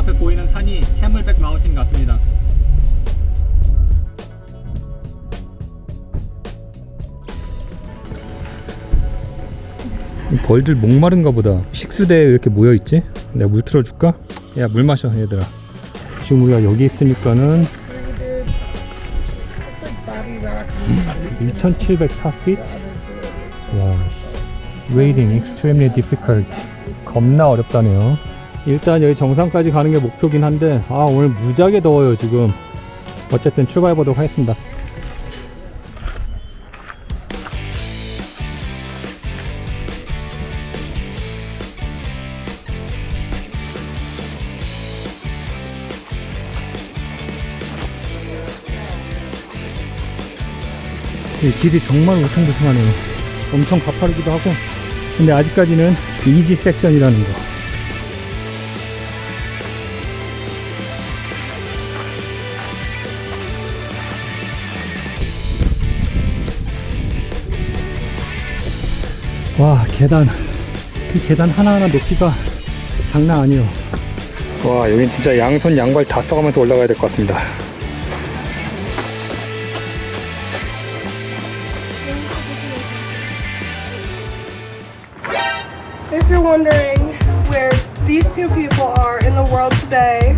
앞에 보이는 산이 캐물백 마운틴 같습니다. 벌들 목마른가 보다. 식수대에 왜 이렇게 모여 있지? 내가 물 틀어줄까? 야 물 마셔 얘들아. 지금 우리가 여기 있으니까는 2,704feet. 와, waiting extremely difficult. 겁나 어렵다네요. 일단 여기 정상까지 가는 게 목표긴 한데 아 오늘 무지하게 더워요 지금. 어쨌든 출발해 보도록 하겠습니다. 이 길이 정말 우퉁부퉁하네요. 엄청 가파르기도 하고. 근데 아직까지는 이지 섹션이라는 거. 와, 계단. 이 계단 하나하나 높이가 장난 아니에요. 와, 여긴 진짜 양손 양발 다 써가면서 올라가야 될 것 같습니다. If you're wondering where these two people are in the world today,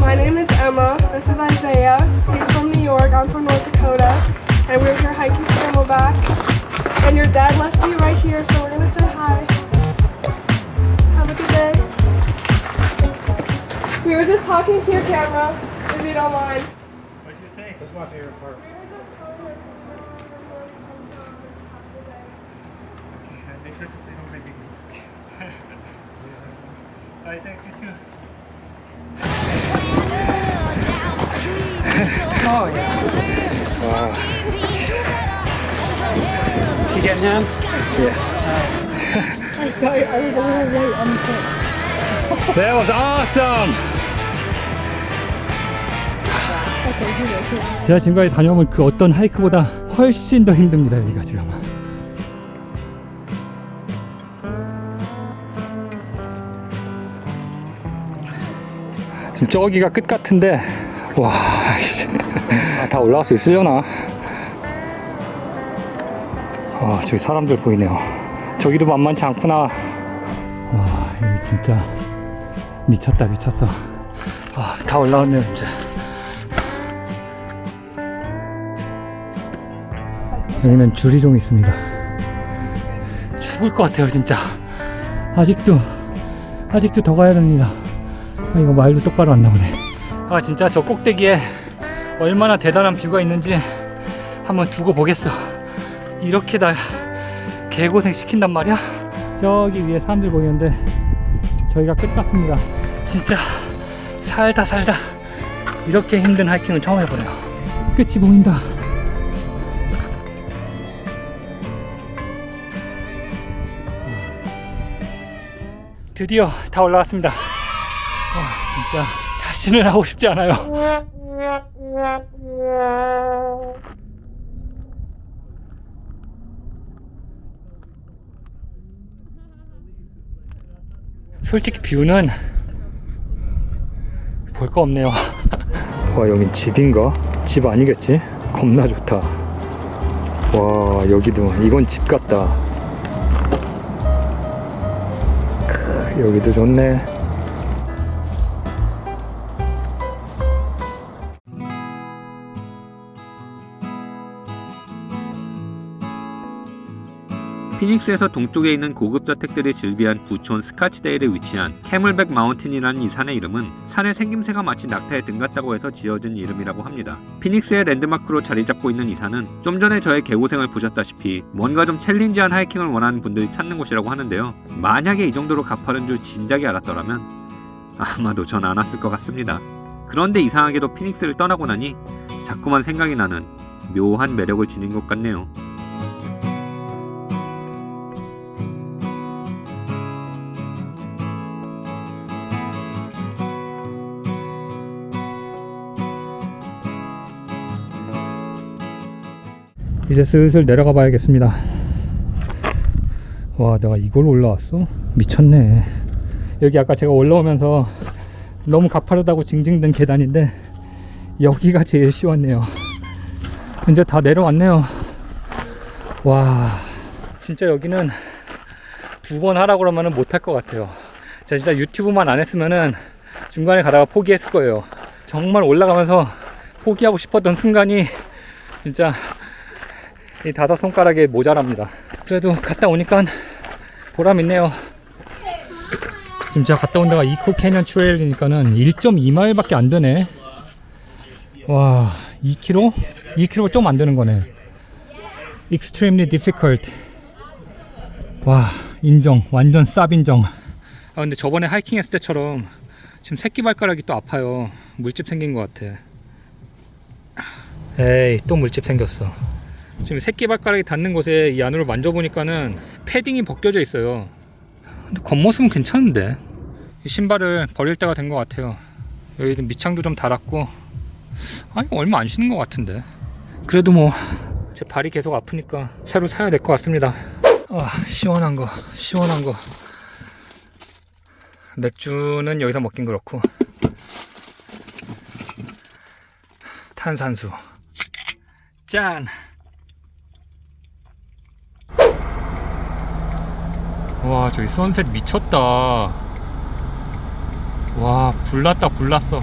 my name is Emma. This is Isaiah. He's from New York. I'm from North Dakota. And we're here hiking Camelback. And your dad left you right here, so we're gonna say hi. Have a good day. We were just talking to your camera, if you don't mind. What did you say? We were just telling her where you come from this past day. Make sure to say no baby. Bye, thanks you too. You getting him? Sorry, I was a little late on the foot. That was awesome. 제가 지금까지 다녀온 그 어떤 하이크보다 훨씬 더 힘듭니다 여기가 지금. 지금 저기가 끝 같은데 와, 씨. 아, 다 올라갈 수 있으려나? 아, 저기 사람들 보이네요. 저기도 만만치 않구나. 와, 여기 진짜 미쳤다, 미쳤어. 아, 다 올라왔네요, 이제. 여기는 좀 있습니다. 죽을 것 같아요, 진짜. 아직도, 아직도 더 가야 됩니다. 아, 이거 말도 똑바로 안 나오네. 아, 진짜 저 꼭대기에 얼마나 대단한 뷰가 있는지 한번 두고 보겠어. 이렇게 날 개고생 시킨단 말이야? 저기 위에 사람들 보이는데 저희가 끝 같습니다. 진짜 살다 살다 이렇게 힘든 하이킹을 처음 해보네요. 끝이 보인다. 드디어 다 올라왔습니다. 와, 진짜 다시는 하고 싶지 않아요. 솔직히 뷰는 볼 거 없네요. 와 여긴 집인가? 집 아니겠지? 겁나 좋다. 와 여기도 이건 집 같다. 크, 여기도 좋네. 피닉스에서 동쪽에 있는 고급 저택들이 즐비한 부촌 스카치데일에 위치한 캐물백 마운틴이라는 이 산의 이름은 산의 생김새가 마치 낙타의 등 같다고 해서 지어진 이름이라고 합니다. 피닉스의 랜드마크로 자리 잡고 있는 이 산은 좀 전에 저의 개고생을 보셨다시피 뭔가 좀 챌린지한 하이킹을 원하는 분들이 찾는 곳이라고 하는데요. 만약에 이 정도로 가파른 줄 진작에 알았더라면 아마도 전 안 왔을 것 같습니다. 그런데 이상하게도 피닉스를 떠나고 나니 자꾸만 생각이 나는 묘한 매력을 지닌 것 같네요. 이제 슬슬 내려가 봐야겠습니다. 와, 내가 이걸 올라왔어? 미쳤네. 여기 아까 제가 올라오면서 너무 가파르다고 징징댄 계단인데 여기가 제일 쉬웠네요. 이제 다 내려왔네요. 와, 진짜 여기는 두 번 하라 그러면은 못할 것 같아요. 제가 진짜 유튜브만 안 했으면은 중간에 가다가 포기했을 거예요. 정말 올라가면서 포기하고 싶었던 순간이 진짜 이 다섯 손가락에 모자랍니다. 그래도 갔다 오니까 보람 있네요. 지금 제가 갔다 온 데가 이코 캐년 트레일이니까는 1.2마일밖에 안 되네. 와, 2km? 2km 좀 안 되는 거네. Extremely difficult. 와, 인정. 완전 쌉 인정. 아, 근데 저번에 하이킹 했을 때처럼 지금 새끼 발가락이 또 아파요. 물집 생긴 것 같아. 에이, 또 물집 생겼어. 지금 새끼 발가락이 닿는 곳에 이 안으로 만져보니까는 패딩이 벗겨져 있어요. 근데 겉모습은 괜찮은데? 이 신발을 버릴 때가 된 것 같아요. 여기 밑창도 좀 달았고. 아 이거 얼마 안 신은 것 같은데. 그래도 뭐 제 발이 계속 아프니까 새로 사야 될 것 같습니다. 아 시원한 거 시원한 거. 맥주는 여기서 먹긴 그렇고. 탄산수. 짠 와 저기 선셋 미쳤다. 와 불났다 불났어.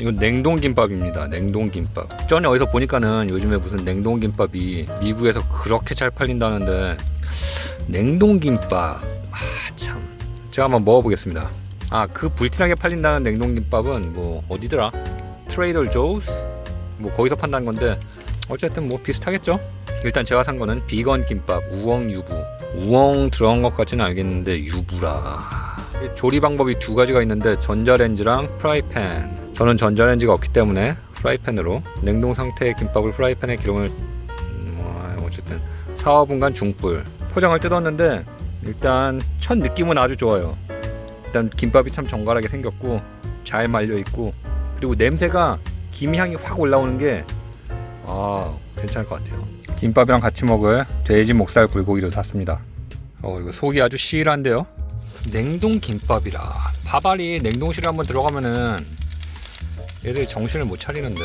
이건 냉동김밥입니다 냉동김밥. 전에 어디서 보니까는 요즘에 무슨 냉동김밥이 미국에서 그렇게 잘 팔린다는데 냉동김밥. 아 참. 제가 한번 먹어보겠습니다. 아 그 불티나게 팔린다는 냉동김밥은 뭐 어디더라? 트레이더 조스? 뭐 거기서 판다는 건데 어쨌든 뭐 비슷하겠죠? 일단 제가 산 거는 비건 김밥 우엉 유부 우엉 들어간 것 같지는 알겠는데 유부라. 이 조리 방법이 두 가지가 있는데 전자레인지랑 프라이팬. 저는 전자레인지가 없기 때문에 프라이팬으로 냉동 상태의 김밥을 프라이팬에 기름을 음, 뭐, 어쨌든 4, 5분간 중불. 포장을 뜯었는데 일단 첫 느낌은 아주 좋아요. 일단 김밥이 참 정갈하게 생겼고 잘 말려 있고 그리고 냄새가 김 향이 확 올라오는 게 아, 괜찮을 것 같아요. 김밥이랑 같이 먹을 돼지 목살 불고기도 샀습니다. 어, 이거 속이 아주 시일한데요. 냉동 김밥이라 밥알이 냉동실에 한번 들어가면은 얘들이 정신을 못 차리는데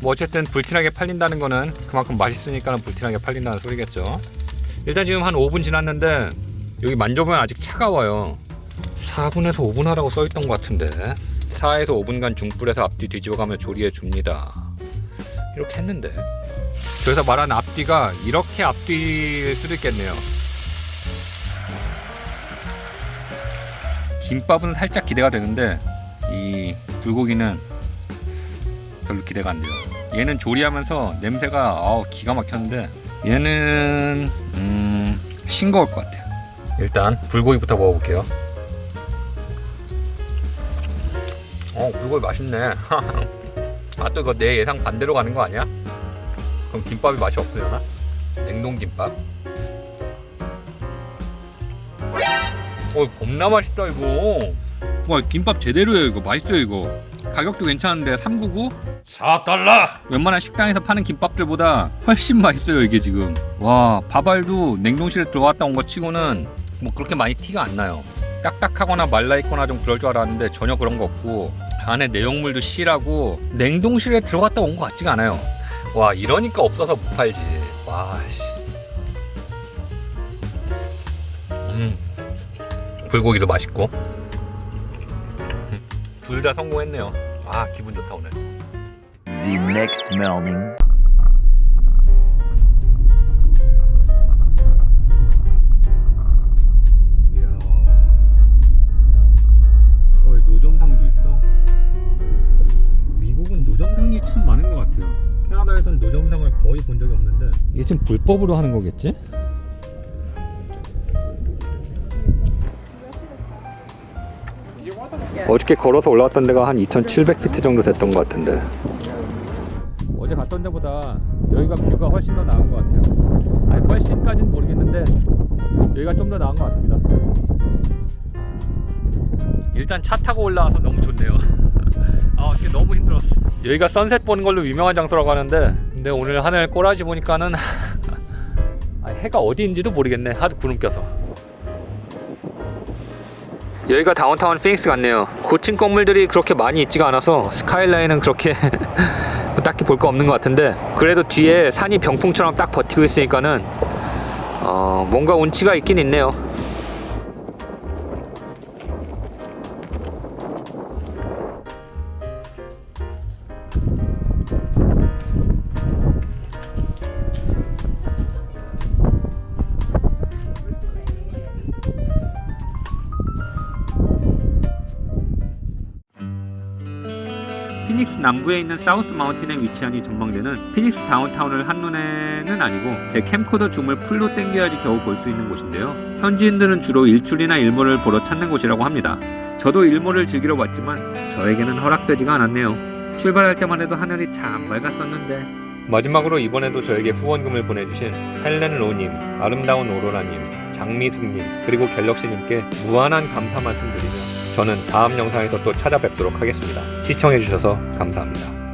뭐 어쨌든 불티나게 팔린다는 거는 그만큼 맛있으니까 불티나게 팔린다는 소리겠죠. 일단 지금 한 5분 지났는데 여기 만져보면 아직 차가워요. 4분에서 5분 하라고 써있던 것 같은데 4에서 5분간 중불에서 앞뒤 뒤집어가며 조리해 줍니다. 이렇게 했는데 저기서 말하는 앞뒤가 이렇게 앞뒤일 수도 있겠네요. 김밥은 살짝 기대가 되는데 이 불고기는 별로 기대가 안 돼요. 얘는 조리하면서 냄새가 아우 기가 막혔는데 얘는 음, 싱거울 것 같아요. 일단 불고기부터 먹어볼게요. 어 불고기 맛있네. 아 또 이거 내 예상 반대로 가는 거 아니야? 그럼 김밥이 맛이 없으려나? 냉동 김밥? 어 겁나 맛있다 이거 와 김밥 제대로예요 이거 맛있어요 이거 가격도 괜찮은데 399? 4달러! 웬만한 식당에서 파는 김밥들보다 훨씬 맛있어요 이게 지금 와 밥알도 냉동실에 들어갔다 온 거 치고는 뭐 그렇게 많이 티가 안 나요 딱딱하거나 말라있거나 좀 그럴 줄 알았는데 전혀 그런 거 없고 안에 내용물도 실하고 냉동실에 들어갔다 온거 같지가 않아요 와 이러니까 없어서 못 팔지. 와씨. 음. 불고기도 맛있고. 둘 다 성공했네요. 아 기분 좋다 오늘. The next morning. 거의 본 적이 없는데. 이게 지금 불법으로 하는 거겠지? 어저께 걸어서 올라왔던 데가 한 2,700피트 정도 됐던 것 같은데. 어제 갔던 데보다 여기가 뷰가 훨씬 더 나은 것 같아요. 아니 훨씬까진 모르겠는데 여기가 좀 더 나은 것 같습니다. 일단 차 타고 올라와서 너무 좋네요. 아 너무 힘들었어. 여기가 선셋 보는 걸로 유명한 장소라고 하는데 근데 오늘 하늘 꼬라지 보니까는 아, 해가 어디인지도 모르겠네 하도 구름 껴서 여기가 다운타운 피닉스 같네요. 고층 건물들이 그렇게 많이 있지가 않아서 스카이라인은 그렇게 딱히 볼 거 없는 것 같은데 그래도 뒤에 산이 병풍처럼 딱 버티고 있으니까는 어, 뭔가 운치가 있긴 있네요. 피닉스 남부에 있는 사우스 마운틴에 위치한 이 전망대는 피닉스 다운타운을 한눈에는 아니고 제 캠코더 줌을 풀로 당겨야지 겨우 볼 수 있는 곳인데요. 현지인들은 주로 일출이나 일몰을 보러 찾는 곳이라고 합니다. 저도 일몰을 즐기러 왔지만 저에게는 허락되지가 않았네요. 출발할 때만 해도 하늘이 참 맑았었는데 마지막으로 이번에도 저에게 후원금을 보내주신 헬렌 로님, 아름다운 오로라님, 장미숙님, 그리고 갤럭시님께 무한한 감사 말씀드리며 저는 다음 영상에서 또 찾아뵙도록 하겠습니다. 시청해주셔서 감사합니다.